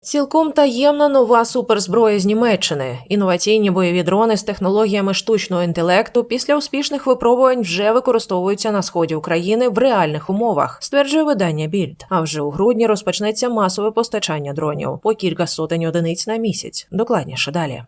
Цілком таємна нова суперзброя з Німеччини. Інноваційні бойові дрони з технологіями штучного інтелекту після успішних випробувань вже використовуються на сході України в реальних умовах, стверджує видання Більд. А вже у грудні розпочнеться масове постачання дронів по кілька сотень одиниць на місяць. Докладніше далі.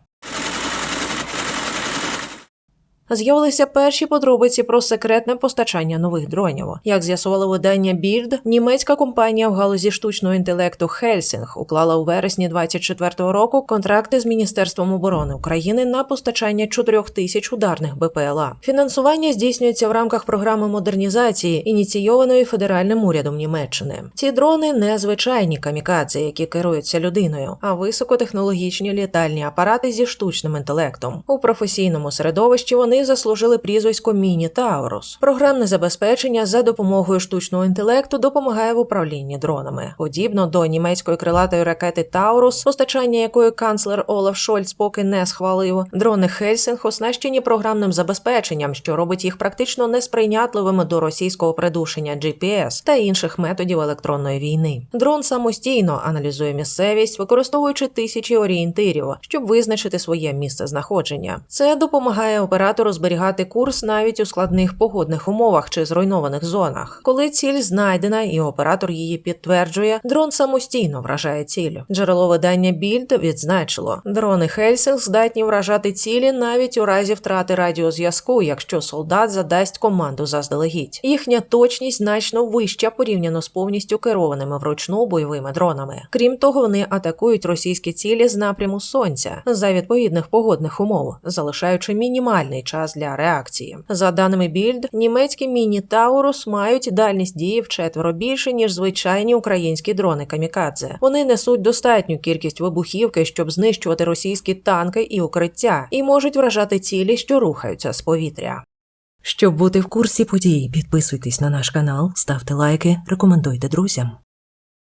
З'явилися перші подробиці про секретне постачання нових дронів. Як з'ясувало видання Bild, німецька компанія в галузі штучного інтелекту Хельсінг уклала у вересні 24-го року контракти з Міністерством оборони України на постачання 4 тисяч ударних БПЛА. Фінансування здійснюється в рамках програми модернізації, ініційованої федеральним урядом Німеччини. Ці дрони не звичайні камікадзе, які керуються людиною, а високотехнологічні літальні апарати зі штучним інтелектом. У професійному середовищі вони заслужили прізвисько Міні Таурус. Програмне забезпечення за допомогою штучного інтелекту допомагає в управлінні дронами. Подібно до німецької крилатої ракети Таурус, постачання якої канцлер Олаф Шольц поки не схвалив. Дрони Хельсінг оснащені програмним забезпеченням, що робить їх практично несприйнятливими до російського придушення GPS та інших методів електронної війни. Дрон самостійно аналізує місцевість, використовуючи тисячі орієнтирів, щоб визначити своє місце знаходження. Це допомагає оператору зберігати курс навіть у складних погодних умовах чи зруйнованих зонах. Коли ціль знайдена і оператор її підтверджує, дрон самостійно вражає ціль. Джерело видання Більд відзначило, дрони Хельсінг здатні вражати цілі навіть у разі втрати радіозв'язку, якщо солдат задасть команду заздалегідь. Їхня точність значно вища порівняно з повністю керованими вручну бойовими дронами. Крім того, вони атакують російські цілі з напряму сонця за відповідних погодних умов, залишаючи мінімальний час для реакції. За даними Більд, німецькі міні Таурус мають дальність дії вчетверо більше ніж звичайні українські дрони камікадзе. Вони несуть достатню кількість вибухівки, щоб знищувати російські танки і укриття, і можуть вражати цілі, що рухаються з повітря. Щоб бути в курсі подій, підписуйтесь на наш канал, ставте лайки, рекомендуйте друзям.